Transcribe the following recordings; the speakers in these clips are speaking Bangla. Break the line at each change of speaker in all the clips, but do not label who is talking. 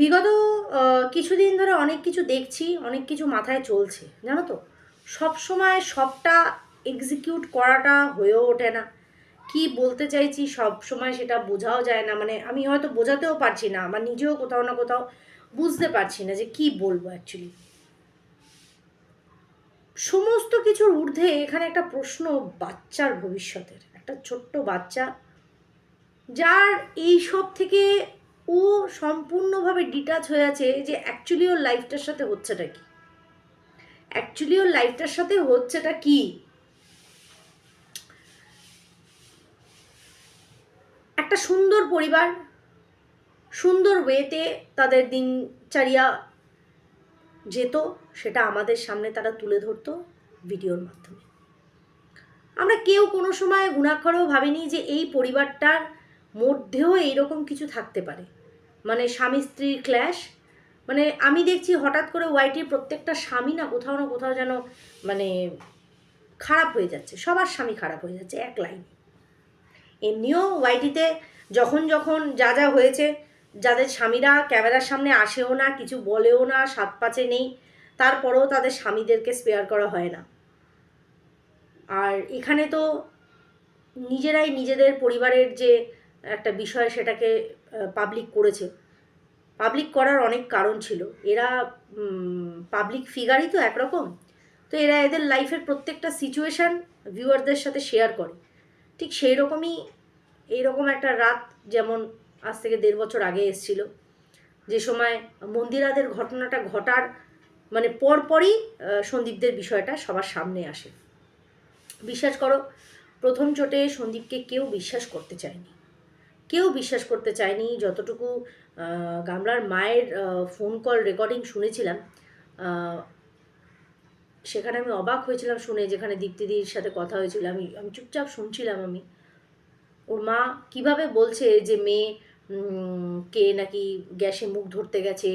বিগত কিছুদিন ধরে অনেক কিছু দেখছি, অনেক কিছু মাথায় চলছে, জানো তো? সব সময় সবটা এক্সিকিউট করাটা হয়েও ওঠে না। কি বলতে চাইছি, সব সময় সেটা বোঝাও যায় না। মানে আমি হয়তো বোঝাতেও পারছি না আমার নিজেও কোথাও না কোথাও বুঝতে পারছি না যে কি বলব অ্যাকচুয়ালি সমস্ত কিছুর ঊর্ধ্বে এখানে একটা প্রশ্ন বাচ্চার ভবিষ্যতের, একটা ছোট্ট বাচ্চা, যার এই সব থেকে ও সম্পূর্ণভাবে ডিটাচ হয়ে আছে যে অ্যাকচুয়ালি ওর লাইফটার সাথে হচ্ছেটা কি? অ্যাকচুয়ালি ওর লাইফটার সাথে হচ্ছেটা কি? একটা সুন্দর পরিবার, সুন্দর ওয়েতে তাদের দিনচারিয়া যেত, সেটা আমাদের সামনে তারা তুলে ধরতো ভিডিওর মাধ্যমে। আমরা কেউ কোনো সময় গুণাক্ষরেও ভাবিনি যে এই পরিবারটার মধ্যেও এইরকম কিছু থাকতে পারে। মানে স্বামী স্ত্রীর ক্ল্যাশ মানে আমি দেখছি হঠাৎ করে ওয়াইটির প্রত্যেকটা স্বামী না কোথাও না কোথাও যেন মানে খারাপ হয়ে যাচ্ছে, সবার স্বামী খারাপ হয়ে যাচ্ছে এক লাইন এমনিও ওয়াইটিতে যখন যখন যা যা হয়েছে, যাদের স্বামীরা ক্যামেরার সামনে আসেও না, কিছু বলেও না, সাত পাচে নেই, তারপরেও তাদের স্বামীদেরকে স্পেয়ার করা হয় না। আর এখানে তো নিজেরাই নিজেদের পরিবারের যে একটা বিষয়, সেটাকে পাবলিক করেছে। পাবলিক করার অনেক কারণ ছিল। এরা পাবলিক ফিগারই তো একরকম। তো এরা এদের লাইফের প্রত্যেকটা সিচুয়েশান ভিউয়ারদের সাথে শেয়ার করে। ঠিক সেই রকমই এইরকম একটা রাত যেমন আজ থেকে দেড় বছর আগে এসছিল। যে সময় মন্দিরাদের ঘটনাটা ঘটার মানে পরপরই সন্দীপদের বিষয়টা সবার সামনে আসে। বিশ্বাস করো, প্রথম চোটে সন্দীপকে কেউ বিশ্বাস করতে চায়নি। কেউ বিশ্বাস করতে চায়নি। যতটুকু গামলার মায়ের ফোন কল রেকর্ডিং শুনেছিলাম সেখানে আমি অবাক হয়েছিলাম শুনে যেখানে দীপ্তিদির সাথে কথা হয়েছিল। আমি আমি চুপচাপ শুনছিলাম আমি। ওর মা কীভাবে বলছে যে মেয়ে কে নাকি গ্যাসে মুখ ধরতে গেছে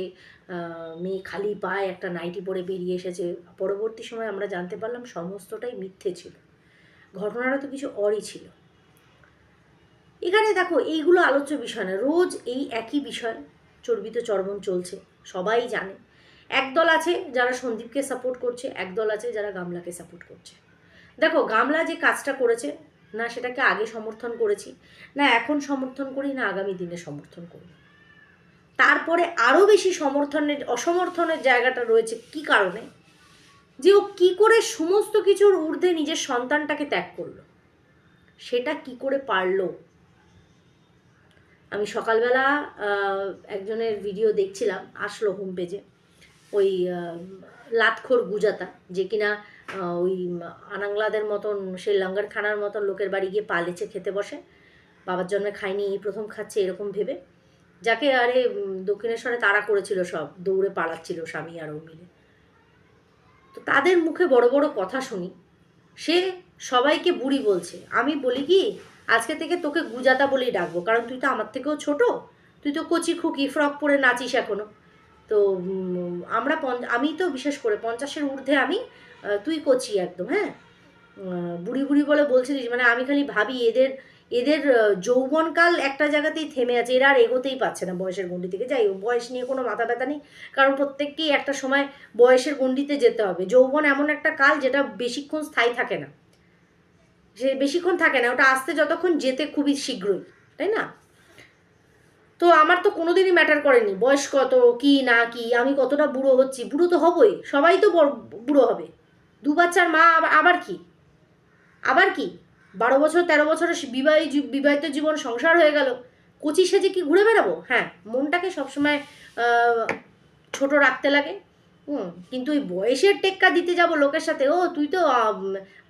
মেয়ে খালি পায়ে একটা নাইটি পরে বেরিয়ে এসেছে। পরবর্তী সময় আমরা জানতে পারলাম সমস্তটাই মিথ্যে ছিল। ঘটনাটা তো কিছু অরই ছিল। এখানে দেখো, এইগুলো আলোচ্য বিষয় না, রোজ এই একই বিষয়, চর্বিত চর্বণ চলছে, সবাই জানে। একদল আছে যারা সন্দীপকে সাপোর্ট করছে, একদল আছে যারা গামলাকে সাপোর্ট করছে। দেখো, গামলা যে কাজটা করেছে, না সেটাকে আগে সমর্থন করেছি, না এখন সমর্থন করি, না আগামী দিনে সমর্থন করি তারপরে আরও বেশি সমর্থনের, অসমর্থনের জায়গাটা রয়েছে কি কারণে? যে ও কি করে সমস্ত কিছুর ঊর্ধ্বে নিজের সন্তানটাকে ত্যাগ করল, সেটা কি করে পারল আমি সকালবেলা একজনের ভিডিও দেখছিলাম, আসলো হোম পেজে ওই লাতখোর গুজাতা, যে কিনা ওই আনাংলাদের মতন, সেই লঙ্গার খানার মতন লোকের বাড়ি গিয়ে পালেছে খেতে বসে। বাবার জন্মে খায়নি, এই প্রথম খাচ্ছে, এরকম ভেবে। যাকে আরে দক্ষিণেশ্বরে তাড়া করেছিল সব, দৌড়ে পালাচ্ছিল স্বামী আর মিলে। তো তাদের মুখে বড় বড় কথা শুনি। সে সবাইকে বুড়ি বলছে। আমি বলি কি আজকে থেকে তোকে গুজাতা বলেই ডাকবো, কারণ তুই তো আমার থেকেও ছোট, তুই তো কচি খুকি, ফ্রক পরে নাচিস এখনও। তো আমরা আমি তো বিশেষ করে পঞ্চাশের ঊর্ধ্বে আমি তুই কচি একদম হ্যাঁ? বুড়ি বুড়ি বলে বলছিলিস মানে আমি খালি ভাবি এদের এদের যৌবনকাল একটা জায়গাতেই থেমে আছে, এরা আর এগোতেই পাচ্ছে না বয়সের গণ্ডি থেকে। যাই হোক, বয়স নিয়ে কোনো মাথা ব্যথা নেই, কারণ প্রত্যেককেই একটা সময় বয়সের গণ্ডিতে যেতে হবে। যৌবন এমন একটা কাল যেটা বেশিক্ষণ স্থায়ী থাকে না। সে বেশিক্ষণ থাকে না, ওটা আসতে যতক্ষণ যেতে খুবই শীঘ্রই, তাই না? তো আমার তো কোনোদিনই ম্যাটার করেনি, বয়স কত, কি, না, কি, আমি কতটা বুড়ো হচ্ছি, বুড়ো তো হবই, সবাই তো বুড়ো হবে। দু বাচ্চার মা আবার- কি? আবার কি? বারো বছর, তেরো বছরের বিবাহিত জী- বিবাহিত জীবন সংসার হয়ে গেল, কচি সেজে কি ঘুরে বেড়াবো? হ্যাঁ মনটাকে সবসময় ছোট রাখতে লাগে। হুম, কিন্তু ওই বয়সের টেক্কা দিতে যাব লোকের সাথে, ও, তুই তো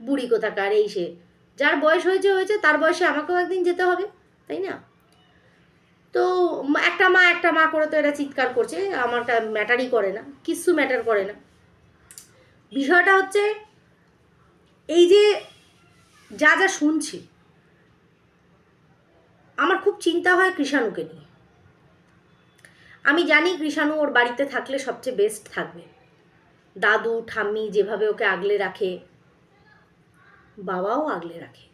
বুড়ি কোথাকার, এই সে। যার বয়স হয়েছে হয়েছে, তার বয়সে আমাকেও একদিন যেতে হবে, তাই না? তো একটা মা একটা মা করে তো এরা চিৎকার করছে, আমারটা ম্যাটারই করে না, কিচ্ছু ম্যাটার করে না। বিষয়টা হচ্ছে, এই যে যা যা শুনছি, আমার খুব চিন্তা হয় কৃষাণুকে নিয়ে। আমি জানি কৃষাণু ওর বাড়িতে থাকলে সবচেয়ে বেস্ট থাকবে। দাদু, ঠাম্মি যেভাবে ওকে আগলে রাখে বাবাও আগলে রাখে।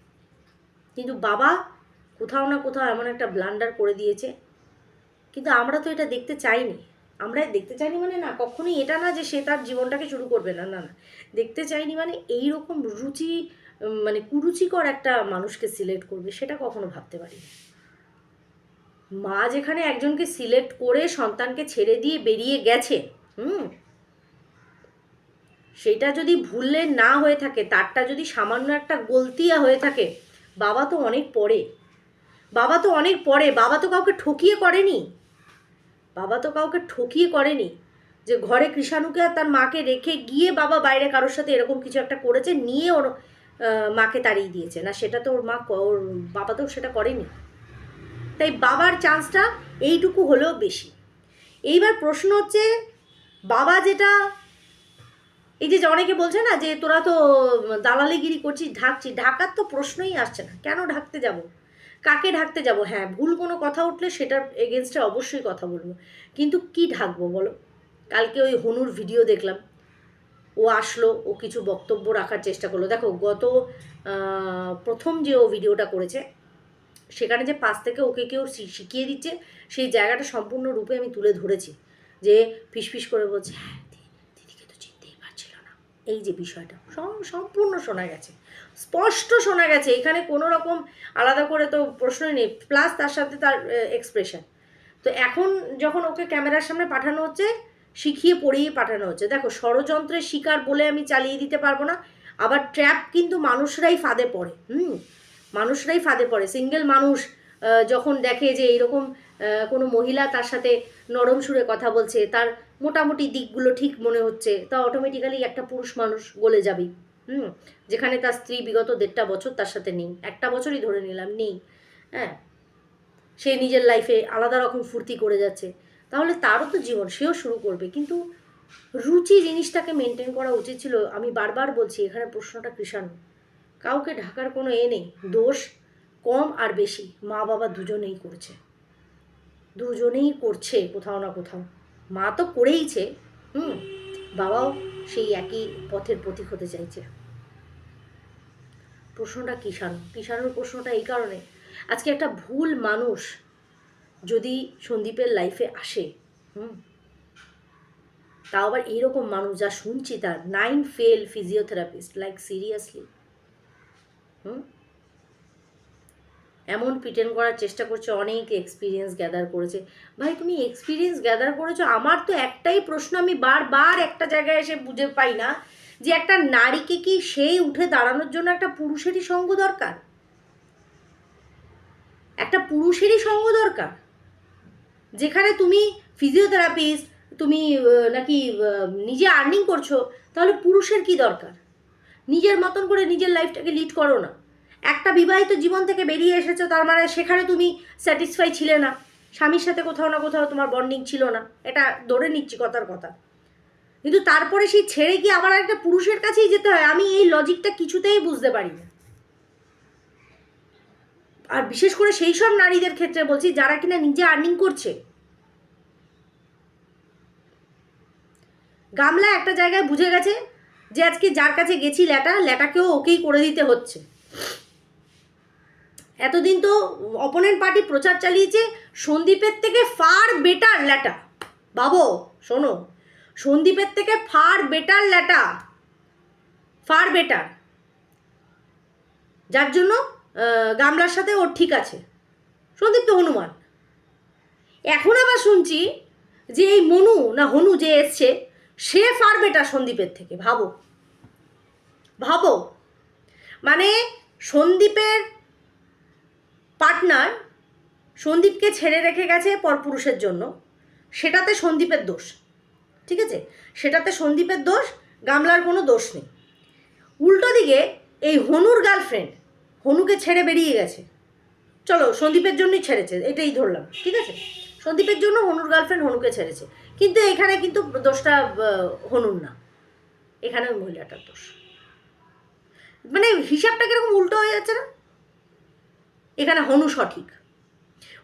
কিন্তু বাবা কোথাও না কোথাও এমন একটা ব্লান্ডার করে দিয়েছে। কিন্তু আমরা তো এটা দেখতে চাইনি। আমরা দেখতে চাইনি মানে না, কখনোই এটা না যে সে তার জীবনটাকে শুরু করবে, না না না। দেখতে চাইনি মানে এই রকম রুচি মানে কুরুচিকর একটা মানুষকে সিলেক্ট করবে, সেটা কখনো ভাবতে পারিনি। মা যেখানে একজনকে সিলেক্ট করে সন্তানকে ছেড়ে দিয়ে বেরিয়ে গেছে, হুম সেটা যদি ভুললে না হয়ে থাকে, তারটা যদি সামান্য একটা গলতিয়া হয়ে থাকে, বাবা তো অনেক পরে। বাবা তো অনেক পরে, বাবা তো কাউকে ঠকিয়ে করেনি। বাবা তো কাউকে ঠকিয়ে করেনি যে ঘরে কৃষাণুকে আর তার মাকে রেখে গিয়ে বাবা বাইরে কারোর সাথে এরকম কিছু একটা করেছে, নিয়ে ওর মাকে তাড়িয়ে দিয়েছে। না, সেটা তো ওর মা ওর বাবা তো সেটা করেনি। তাই বাবার চান্সটা এইটুকু হলেও বেশি। এইবার প্রশ্ন হচ্ছে, বাবা যেটা এই যে অনেকে বলছে না যে তোরা তো দালালিগিরি করছিস, ঢাকছিস, ঢাকার তো প্রশ্নই আসছে না। কেন ঢাকতে যাব? কাকে ঢাকতে যাব? হ্যাঁ ভুল কোনো কথা উঠলে সেটার এগেনস্টে অবশ্যই কথা বলব। কিন্তু কি ঢাকবো বলো? কালকে ওই হনুর ভিডিও দেখলাম। ও আসলো, ও কিছু বক্তব্য রাখার চেষ্টা করল। দেখো, গত প্রথম যে ও ভিডিওটা করেছে, সেখানে যে পাশ থেকে ওকে কেউ শিখিয়ে দিচ্ছে, সেই জায়গাটা সম্পূর্ণরূপে আমি তুলে ধরেছি। যে ফিসফিস করে বলছে হ্যাঁ দি- দিদিকে তো চিনতেই পারছিল না এই যে বিষয়টা সম্পূর্ণ শোনা গেছে। স্পষ্ট শোনা গেছে, এখানে কোনো রকম আলাদা করে তো প্রশ্নই নেই প্লাস তার সাথে তার এক্সপ্রেশন তো এখন যখন ওকে ক্যামেরার সামনে পাঠানো হচ্ছে, শিখিয়ে পড়িয়ে পাঠানো হচ্ছে। দেখো, ষড়যন্ত্রের শিকার বলে আমি চালিয়ে দিতে পারব না, আবার ট্র্যাপ কিন্তু মানুষরাই ফাঁদে পড়ে, হুম? মানুষরাই ফাঁদে পড়ে। সিঙ্গেল মানুষ যখন দেখে যে এইরকম কোনো মহিলা তার সাথে নরম সুরে কথা বলছে, তার মোটামুটি দিকগুলো ঠিক মনে হচ্ছে, তা অটোমেটিক্যালি একটা পুরুষ মানুষ গলে যাবে। হুম, যেখানে তার স্ত্রী বিগত দেড়টা বছর তার সাথে নেই। একটা বছরই ধরে নিলাম, নেই। হ্যাঁ সে নিজের লাইফে আলাদা রকম ফুর্তি করে যাচ্ছে। তাহলে তারও তো জীবন, সেও শুরু করবে। কিন্তু রুচি জিনিসটাকে মেনটেন করা উচিত ছিল। আমি বারবার বলছি, এখানে প্রশ্নটা কৃষাণু। কাউকে ঢাকার কোনো এ নেই, দোষ কম আর বেশি। মা বাবা দুজনেই করছে। দুজনেই করছে কোথাও না কোথাও। মা তো করেইছে। হুম, বাবাও সেই একই পথের প্রতীক হতে চাইছে। প্রশ্নটা কিষাণু? কিষাণুর প্রশ্নটা এই কারণে। আজকে একটা ভুল মানুষ যদি সন্দীপের লাইফে আসে, হুম, তাও আবার এইরকম মানুষ যা শুনছি তার nine fail physiotherapist like seriously hmm এমন প্রিটেন্ড করার চেষ্টা করছে, অনেক এক্সপিরিয়েন্স গ্যাদার করেছে। ভাই, তুমি এক্সপিরিয়েন্স গ্যাদার করেছ? আমার তো একটাই প্রশ্ন, আমি বারবার একটা জায়গায় এসে বুঝে পাই না যে একটা নারীকে কি সেই উঠে দাঁড়ানোর জন্য একটা পুরুষেরই সঙ্গ দরকার? একটা পুরুষেরই সঙ্গ দরকার? যেখানে তুমি ফিজিওথেরাপিস্ট তুমি নাকি নিজে আর্নিং করছ, তাহলে পুরুষের কি দরকার? নিজের মতন করে নিজের লাইফটাকে লিড করো না। একটা বিবাহিত জীবন থেকে বেরিয়ে এসেছ, তার মানে সেখানে তুমি স্যাটিসফাই ছিলে না। স্বামীর সাথে কোথাও না কোথাও তোমার বন্ডিং ছিল না। এটা ধরে নিচ্ছি কথার কথা। কিন্তু তারপরে সেই ছেড়ে গিয়ে আবার একটা পুরুষের কাছেই যেতে হয়, আমি এই লজিকটা কিছুতেই বুঝতে পারি না। আর বিশেষ করে সেই সব নারীদের ক্ষেত্রে বলছি, যারা কিনা নিজে আর্নিং করছে। গামলা একটা জায়গায় বুঝে গেছে যে আজকে যার কাছে গেছি ল্যাটা, ল্যাটাকেও ওকেই করে দিতে হচ্ছে। এতদিন তো অপোনেন্ট পার্টি প্রচার চালিয়েছে, সন্দীপের থেকে ফার বেটার ল্যাটা বাবো, শোনো, সন্দীপের থেকে ফার বেটার ল্যাটা ফার বেটার যার জন্য গামলার সাথে ওর ঠিক আছে। সন্দীপ তো হনুমান। এখন আবার শুনছি যে এই মনু, না হনু যে এসছে, সে ফার বেটার সন্দীপের থেকে, ভাবো। ভাবো। মানে সন্দীপের পার্টনার সন্দীপকে ছেড়ে রেখে গেছে পরপুরুষের জন্য। সেটাতে সন্দীপের দোষ। ঠিক আছে? সেটাতে সন্দীপের দোষ, গামলার কোনো দোষ নেই। উল্টো দিকে এই হনুর গার্লফ্রেন্ড হনুকে ছেড়ে বেরিয়ে গেছে। চলো, সন্দীপের জন্যই ছেড়েছে, এটাই ধরলাম। ঠিক আছে? সন্দীপের জন্য হনুর গার্লফ্রেন্ড হনুকে ছেড়েছে। কিন্তু এখানে কিন্তু দোষটা হনুর না। এখানে ওই মহিলাটার দোষ। মানে হিসাবটা কীরকম উল্টো হয়ে যাচ্ছে না? এখানে হনু সঠিক।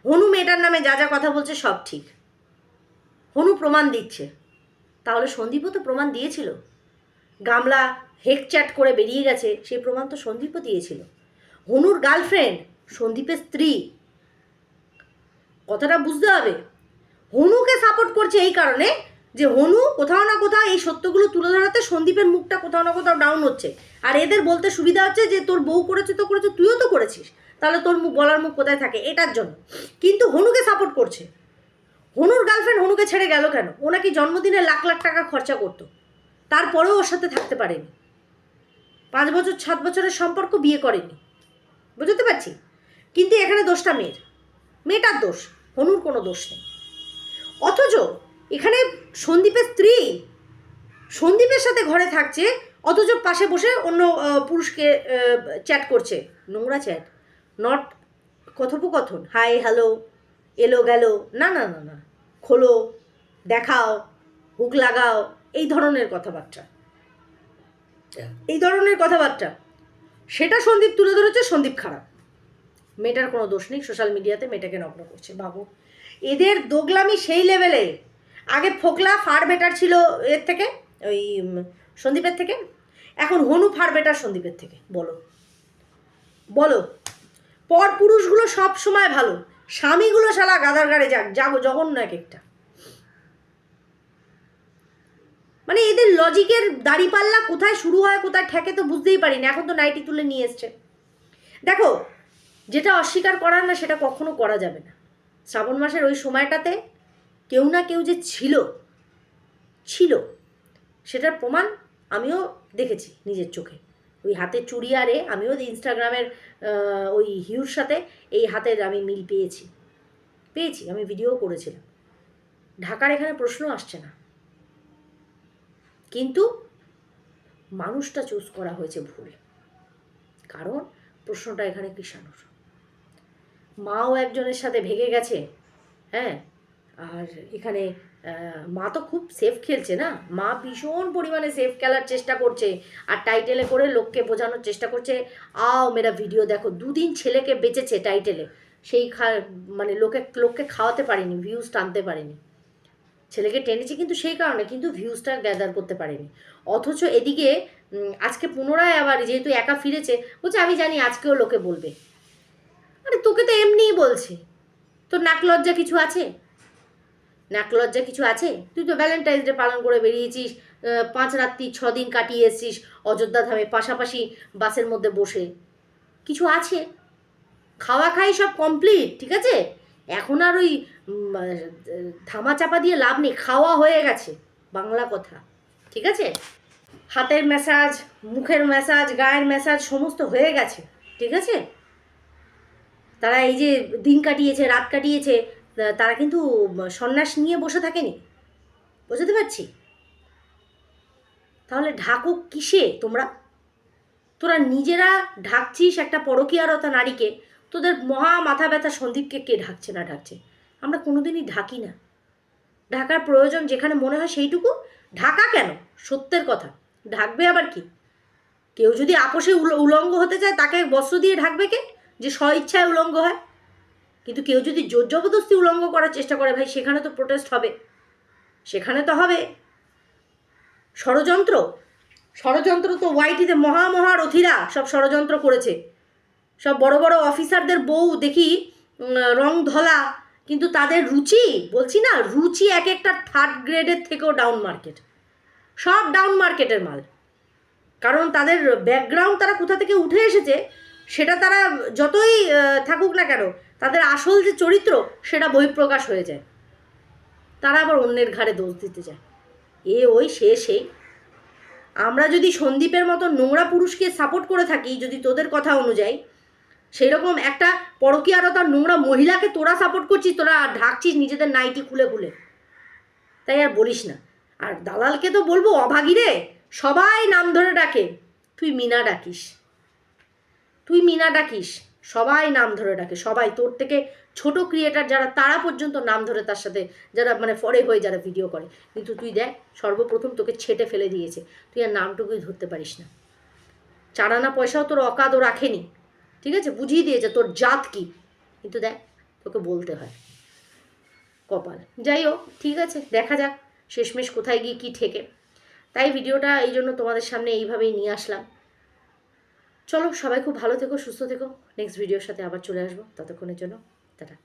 হনু মেয়েটার নামে যা যা কথা বলছে সব ঠিক। হনু প্রমাণ দিচ্ছে। তাহলে সন্দীপও তো প্রমাণ দিয়েছিল। গামলা হেকচ্যাট করে বেরিয়ে গেছে, সেই প্রমাণ তো সন্দীপও দিয়েছিল। হনুর গার্লফ্রেন্ড, সন্দীপের স্ত্রী। কথাটা বুঝতে হবে। হনুকে সাপোর্ট করছে এই কারণে যে হনু কোথাও না কোথাও এই সত্যগুলো তুলে ধরাতে সন্দীপের মুখটা কোথাও না কোথাও ডাউন হচ্ছে। আর এদের বলতে সুবিধা হচ্ছে যে তোর বউ করেছে তো করেছে, তুইও তো করেছিস। তাহলে তোর মুখ বলার মুখ কোথায় থাকে? এটার জন্য। কিন্তু হনুকে সাপোর্ট করছে। হনুর গার্লফ্রেন্ড হনুকে ছেড়ে গেল কেন? ও নাকি জন্মদিনে লাখ লাখ টাকা খরচা করতো। তারপরেও ওর সাথে থাকতে পারেনি। পাঁচ বছর, সাত বছরের সম্পর্ক বিয়ে করেনি। বুঝতে পারছি? কিন্তু এখানে দোষটা মেয়ের। মেয়েটার দোষ, হনুর কোনো দোষ নেই। অথচ এখানে সন্দীপের স্ত্রী সন্দীপের সাথে ঘরে থাকছে, অথচ পাশে বসে অন্য পুরুষকে চ্যাট করছে। নোংরা চ্যাট নট কথোপকথন। হাই হ্যালো এলো, গেল, না না না না। খোলো, দেখাও, হুক লাগাও, এই ধরনের কথাবার্তা। এই ধরনের কথাবার্তা। সেটা সন্দীপ তুলে ধরেছে, সন্দীপ খারাপ। মেয়েটার কোনো দোষ নেই সোশ্যাল মিডিয়াতে মেয়েটাকে নগ্ন করছে, বাবু। এদের দোগলামি সেই লেভেলে আগে ফোকলা ফার বেটার ছিল এর থেকে, ওই সন্দীপের থেকে। এখন হনু ফার বেটার সন্দীপের থেকে, বলো। বলো, পর পুরুষগুলো সব সময় ভালো, স্বামীগুলো শালা গাদার গাড়ে যাক যাগো জঘন্য এক একটা। মানে এদের লজিকের দাড়িপাল্লা কোথায় শুরু হয়, কোথায় ঠেকে তো বুঝতেই পারি না এখন তো নাইটি তুলে নিয়ে এসছে। দেখো, যেটা অস্বীকার করার না, সেটা কখনো করা যাবে না। শ্রাবণ মাসের ওই সময়টাতে কেউ না কেউ যে ছিল ছিল, সেটার প্রমাণ আমিও দেখেছি নিজের চোখে। ওই হাতে চুড়ি আরে আমিও ইনস্টাগ্রামের ওই হিউর সাথে এই হাতের আমি মিল পেয়েছি। পেয়েছি, আমি ভিডিও করেছিলাম। ঢাকার এখানে প্রশ্ন আসছে না। কিন্তু মানুষটা চুজ করা হয়েছে ভুল। কারণ প্রশ্নটা এখানে কৃষাণুর। মাও একজনের সাথে ভেগে গেছে হ্যাঁ? আর এখানে মা তো খুব সেফ খেলছে না? মা ভীষণ পরিমাণে সেফ খেলার চেষ্টা করছে আর টাইটেলে করে লোককে বোঝানোর চেষ্টা করছে। আও মেরা ভিডিও দেখো, দুদিন ছেলেকে বেঁচেছে টাইটেলে সেই খা মানে লোকে, লোককে খাওয়াতে পারেনি ভিউজ টানতে পারেনি। ছেলেকে টেনেছে কিন্তু সেই কারণে, কিন্তু ভিউজটা গ্যাদার করতে পারেনি। অথচ এদিকে আজকে পুনরায় আবার যেহেতু একা ফিরেছে, বলছে, আমি জানি আজকেও লোকে বলবে। আরে তোকে তো এমনিই বলছে। তোর নাক লজ্জা কিছু আছে? নাক লজ্জা কিছু আছে? তুই তো ভ্যালেন্টাইন্স ডে পালন করে বেরিয়েছিস পাঁচ রাত্রি ছ দিন কাটিয়ে এসেছিস, অযোধ্যা ধামে পাশাপাশি বাসের মধ্যে বসে। কিছু আছে? খাওয়া খাই সব কমপ্লিট ঠিক আছে? এখন আর ওই থামা চাপা দিয়ে লাভ নেই, খাওয়া হয়ে গেছে, বাংলা কথা, ঠিক আছে? হাতের ম্যাসাজ মুখের ম্যাসাজ গায়ের ম্যাসাজ সমস্ত হয়ে গেছে, ঠিক আছে? তারা এই যে দিন কাটিয়েছে, রাত কাটিয়েছে তারা কিন্তু সন্ন্যাস নিয়ে বসে থাকেনি। বুঝতে পারছি? তাহলে ঢাকুক কিসে তোমরা? তোরা নিজেরা ঢাকছিস একটা পরকীয়ারতা নারীকে, তোদের মহা মাথা ব্যথা সন্দীপকে কে ঢাকছে না ঢাকছে? আমরা কোনোদিনই ঢাকি না। ঢাকার প্রয়োজন যেখানে মনে হয় সেইটুকু, ঢাকা কেন? সত্যের কথা। ঢাকবে আবার কি? কেউ যদি আপোষে উল- উলঙ্গ হতে চায়, তাকে বস্ত্র দিয়ে ঢাকবে কে? যে স্ব ইচ্ছায় উলঙ্গ হয়? কিন্তু কেউ যদি জোর জবরদস্তি উলঙ্গ করার চেষ্টা করে, ভাই, সেখানে তো প্রোটেস্ট হবে। সেখানে তো হবে। ষড়যন্ত্র? ষড়যন্ত্র তো ওয়াইটিতে মহা মহা রথীরা সব ষড়যন্ত্র করেছে। সব বড় বড় অফিসারদের বউ দেখি রং ধলা, কিন্তু তাদের রুচি, বলছি না, রুচি এক একটা থার্ড গ্রেডের থেকেও ডাউন মার্কেট সব ডাউন মার্কেটের মাল। কারণ তাদের ব্যাকগ্রাউন্ড তারা কোথা থেকে উঠে এসেছে, সেটা তারা যতই থাকুক না কেন তাদের আসল যে চরিত্র, সেটা বহিঃপ্রকাশ হয়ে যায়। তারা আবার অন্যের ঘাড়ে দোষ দিতে যায়। এ ওই সে সেই। আমরা যদি সন্দীপের মতো নোংরা পুরুষকে সাপোর্ট করে থাকি, যদি তোদের কথা অনুযায়ী সেই রকম একটা পরকীয়ারতার নোংরা মহিলাকে তোরা সাপোর্ট করছিস, তোরা ঢাকছিস নিজেদের নাইটি খুলে খুলে। তাই আর বলিস না। আর দালালকে তো বলব, অভাগী রে, সবাই নাম ধরে ডাকে। তুই মিনা ডাকিস। তুই মিনা ডাকিস। সবাই নাম ধরে ডাকে, সবাই। তোর থেকে ছোট ক্রিয়েটার যারা, তারা পর্যন্ত নাম ধরে তার সাথে যারা মানে ফরে হয়ে যারা ভিডিও করে। কিন্তু তুই দেখ, সর্বপ্রথম তোকে ছেটে ফেলে দিয়েছে। তুই আর নামটুকুই ধরতে পারিস না। চারানা পয়সাও তোর অকাদও রাখেনি। ঠিক আছে? বুঝিয়ে দিয়েছে তোর জাত কি। কিন্তু দেখ, তোকে বলতে হয়। কপাল। যাই হোক, ঠিক আছে, দেখা যাক শেষমেশ কোথায় গিয়ে কী ঠেকে। তাই ভিডিওটা এই জন্য তোমাদের সামনে এইভাবেই নিয়ে আসলাম। চলো সবাই খুব ভালো থেকো, সুস্থ থেকো। নেক্সট ভিডিওর সাথে আবার চলে আসব। ততক্ষণের জন্য, টাটা।